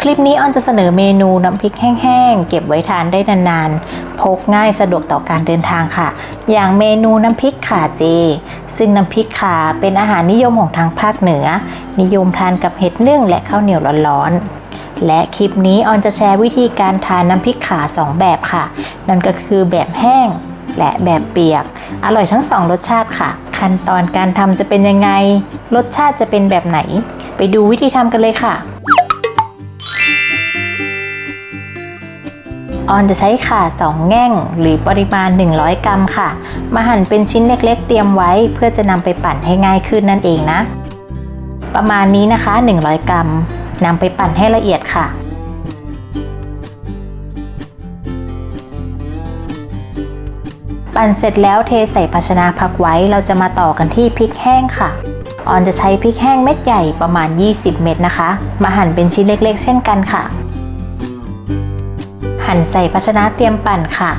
คลิปนี้ออนจะเสนอเมนูน้ำพริกแห้งๆ เก็บไว้ทานได้นานๆ พกง่ายสะดวกต่อการเดินทางค่ะ อย่างเมนูน้ำพริกข่าเจ ซึ่งน้ำพริกข่าเป็นอาหารนิยมของทางภาคเหนือ นิยมทานกับเห็ดนึ่งและข้าวเหนียวร้อนๆ และคลิปนี้ออนจะแชร์วิธีการทานน้ำพริกข่าสองแบบค่ะ นั่นก็คือแบบแห้งและแบบเปียก อร่อยทั้งสองรสชาติค่ะ ขั้นตอนการทำจะเป็นยังไง รสชาติจะเป็นแบบไหน ไปดูวิธีทำกันเลยค่ะ ออนจะใช้ข่า 2 แง่ง หรือปริมาณ 100 กรัมค่ะ มาหั่นเป็นชิ้นเล็กๆ เตรียมไว้เพื่อจะนำไปปั่นให้ง่ายขึ้นนั่นเองนะ ประมาณนี้นะคะ 100 กรัมนำไปปั่นให้ละเอียดค่ะปั่นเสร็จแล้วเทใส่ภาชนะพักไว้ เราจะมาต่อกันที่พริกแห้งค่ะ ออนจะใช้พริกแห้งเม็ดใหญ่ประมาณ 20 เม็ดนะคะ มาหั่นเป็นชิ้นเล็กๆ เช่นกันค่ะ หั่นใส่ภาชนะเตรียมปั่นค่ะ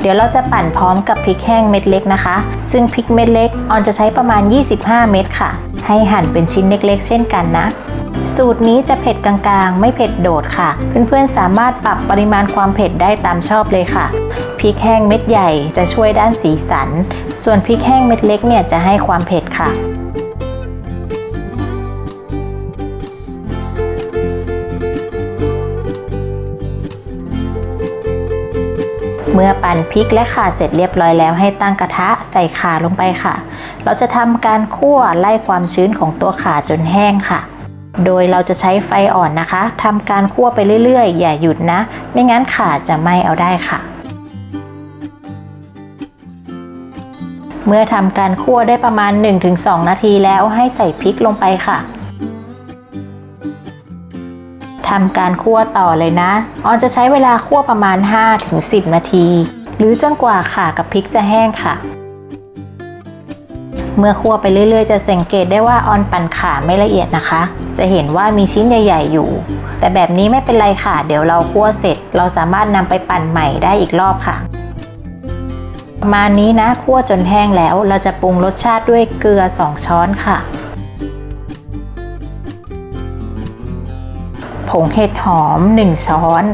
เดี๋ยวเราจะปั่นพร้อมกับพริกแห้งเม็ดเล็กนะคะ ซึ่งพริกเม็ดเล็กออนจะใช้ประมาณ 25 เม็ดค่ะ ให้หั่นเป็นชิ้นเล็กๆ เช่นกันนะ สูตรนี้จะเผ็ดกลางๆ ไม่เผ็ดโดดค่ะ เพื่อนๆสามารถปรับปริมาณความเผ็ดได้ตามชอบเลยค่ะพริกแห้งเม็ดใหญ่จะช่วยด้านสีสัน ส่วนพริกแห้งเม็ดเล็กเนี่ยจะให้ความเผ็ดค่ะ เมื่อปั่นพริกและข่าเสร็จเรียบร้อยแล้วให้ตั้งกระทะใส่ข่าลงไปค่ะ เราจะทำการคั่วไล่ความชื้นของตัวข่าจนแห้งค่ะ โดยเราจะใช้ไฟอ่อนนะคะทำการคั่วไปเรื่อยๆ อย่าหยุดนะ ไม่งั้นข่าจะไหม้เอาได้ค่ะ เมื่อทำการคั่วได้ประมาณ 1-2 นาทีแล้วให้ใส่พริกลงไปค่ะ ทำการคั่วต่อเลยนะ ออนจะใช้เวลาคั่วประมาณ 5-10 นาที หรือจนกว่าข่ากับพริกจะแห้งค่ะ เมื่อคั่วไปเรื่อยๆ จะสังเกตได้ว่าออนปั่นข่าไม่ละเอียดนะคะ จะเห็นว่ามีชิ้นใหญ่ ๆ อยู่ แต่แบบนี้ไม่เป็นไรค่ะ เดี๋ยวเราคั่วเสร็จ เราสามารถนำไปปั่นใหม่ได้อีกรอบค่ะประมาณนี้นะคั่วจนแห้งแล้ว เราจะปรุงรสชาติด้วยเกลือ 2 ช้อนค่ะ งเห็ดหอม 1 ช้อน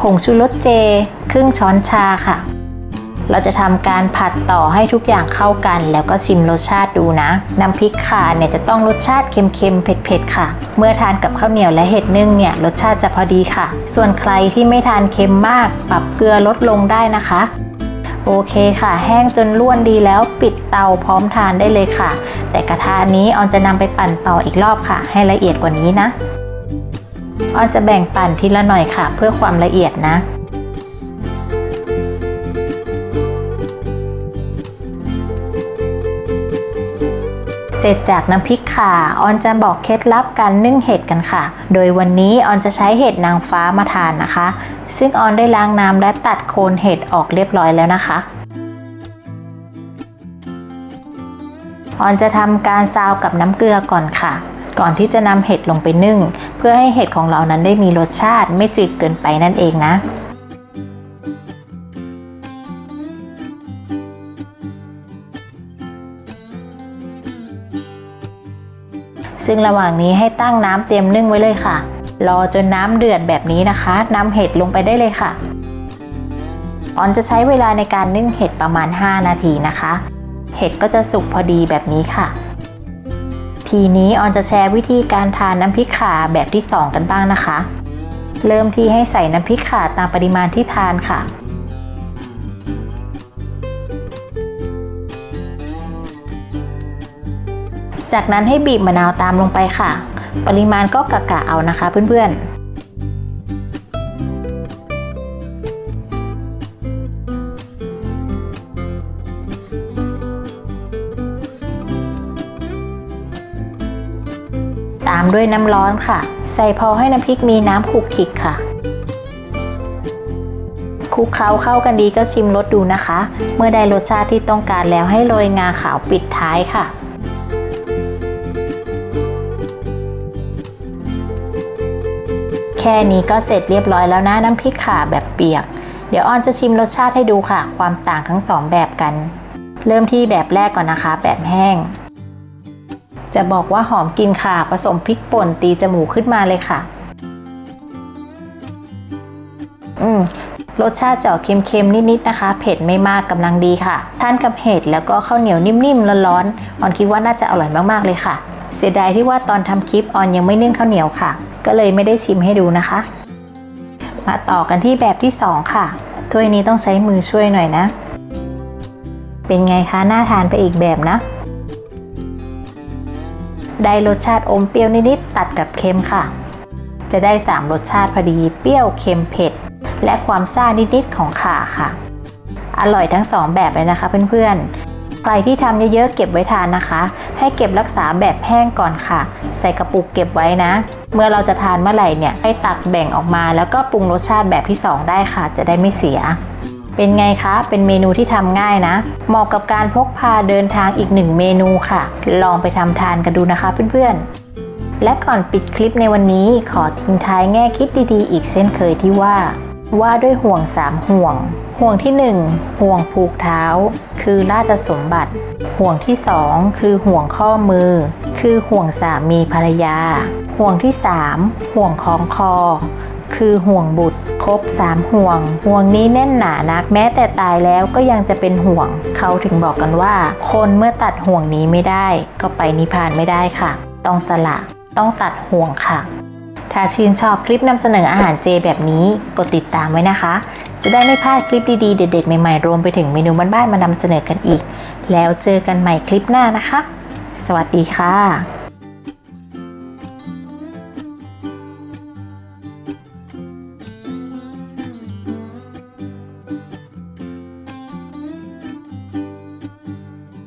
ผงชูรสเจ ครึ่งช้อนชาค่ะ เราจะทำการผัดต่อให้ทุกอย่างเข้ากัน แล้วก็ชิมรสชาติดูนะ น้ำพริกข่าเนี่ยจะต้องรสชาติเค็มๆ เผ็ดๆ ค่ะ เมื่อทานกับข้าวเหนียวและเห็ดนึ่งเนี่ยรสชาติจะพอดีค่ะ ส่วนใครที่ไม่ทานเค็มมาก ปรับเกลือลดลงได้นะคะโอเคค่ะ แห้งจนล้วนดีแล้วปิดเตาพร้อมทานได้เลยค่ะ แต่กระทะนี้ออนจะนำไปปั่นต่ออีกรอบค่ะ ให้ละเอียดกว่านี้นะ ออนจะแบ่งปั่นทีละหน่อยค่ะ เพื่อความละเอียดนะเสร็จจากน้ำพริกข่าออนจะบอกเคล็ดลับการนึ่งเห็ดกันค่ะ โดยวันนี้ออนจะใช้เห็ดนางฟ้ามาทานนะคะ ซึ่งออนได้ล้างน้ำและตัดโคนเห็ดออกเรียบร้อยแล้วนะคะออนจะทำการซาวกับน้ำเกลือก่อนค่ะ ก่อนที่จะนำเห็ดลงไปนึ่ง เพื่อให้เห็ดของเรานั้นได้มีรสชาติไม่จืดเกินไปนั่นเองนะซึ่งระหว่างนี้ให้ตั้งน้ำเตรียมนึ่งไว้เลยค่ะ รอจนน้ำเดือดแบบนี้นะคะนำเห็ดลงไปได้เลยค่ะ ออนจะใช้เวลาในการนึ่งเห็ดประมาณ 5 นาทีนะคะ เห็ดก็จะสุกพอดีแบบนี้ค่ะ ทีนี้ออนจะแชร์วิธีการทานน้ำพริกข่าแบบที่ 2 กันบ้างนะคะ เริ่มที่ให้ใส่น้ำพริกข่าตามปริมาณที่ทานค่ะ จากนั้นให้บีบมะนาวตามลงไปค่ะ ปริมาณก็กะกะเอานะคะเพื่อนๆ ด้วยน้ำร้อนค่ะ ใส่พอให้น้ำพริกมีน้ำคลุกคลิกค่ะคลุกเคล้าเข้ากันดีก็ชิมรสดูนะคะ เมื่อได้รสชาติที่ต้องการแล้วให้โรยงาขาวปิดท้ายค่ะ แค่นี้ก็เสร็จเรียบร้อยแล้วนะน้ำพริกข่าแบบเปียก เดี๋ยวออนจะชิมรสชาติให้ดูค่ะ ความต่างทั้งสองแบบกัน เริ่มที่แบบแรกก่อนนะคะ แบบแห้ง จะบอกว่าหอมกลินข่าผสมพริกป่นตีจมูกขึ้นมาเลยค่ะ อืมรสชาติจะออกเค็มๆ นิดๆ นะคะ เผ็ดไม่มากกำลังดีค่ะ ทานกับเห็ดแล้วก็ข้าวเหนียวนิ่มๆ ร้อนๆ ออนคิดว่าน่าจะอร่อยมากๆ เลยค่ะ เสียดายที่ว่าตอนทำคลิปออนยังไม่นึ่งข้าวเหนียวค่ะ ก็เลยไม่ได้ชิมให้ดูนะคะ มาต่อกันที่แบบที่ 2 ค่ะ ถ้วยนี้ต้องใช้มือช่วยหน่อยนะ เป็นไงคะ น่าทานไปอีกแบบนะ ได้รสชาติอมเปรี้ยวนิดๆตัดกับเค็มค่ะ จะได้ 3 รสชาติพอดีเปรี้ยวเค็มเผ็ด และความซ่านิดๆของข่าค่ะ อร่อยทั้ง 2 แบบเลยนะคะเพื่อนๆ ใครที่ทำเยอะๆเก็บไว้ทานนะคะ ให้เก็บรักษาแบบแห้งก่อนค่ะ ใส่กระปุกเก็บไว้นะ เมื่อเราจะทานเมื่อไหร่เนี่ยให้ตักแบ่งออกมา แล้วก็ปรุงรสชาติแบบที่ 2 ได้ค่ะ จะได้ไม่เสีย เป็นไงคะ เป็นเมนูที่ทำง่ายนะ เหมาะกับการพกพาเดินทางอีกหนึ่งเมนูค่ะ ลองไปทำทานกันดูนะคะเพื่อนๆ และก่อนปิดคลิปในวันนี้ขอทิ้งท้ายแง่คิดดีๆ อีกเช่นเคยที่ว่า ว่าด้วยห่วงสามห่วง ห่วงที่หนึ่งห่วงผูกเท้า คือราชสมบัติ ห่วงที่สองคือห่วงข้อมือ คือห่วงสามีภรรยา ห่วงที่สามห่วงของคอ คือห่วงบุตร ครบสามห่วง ห่วงนี้แน่นหนานัก แม้แต่ตายแล้วก็ยังจะเป็นห่วง เขาถึงบอกกันว่า คนเมื่อตัดห่วงนี้ไม่ได้ ก็ไปนิพพานไม่ได้ค่ะ ต้องสละ ต้องตัดห่วงค่ะ ถ้าชื่นชอบคลิปนำเสนออาหารเจแบบนี้กดติดตามไว้นะคะ จะได้ไม่พลาดคลิปดีๆเด็ดๆใหม่ๆรวมไปถึงเมนูบ้านๆมานำเสนอกันอีก แล้วเจอกันใหม่คลิปหน้านะคะ สวัสดีค่ะ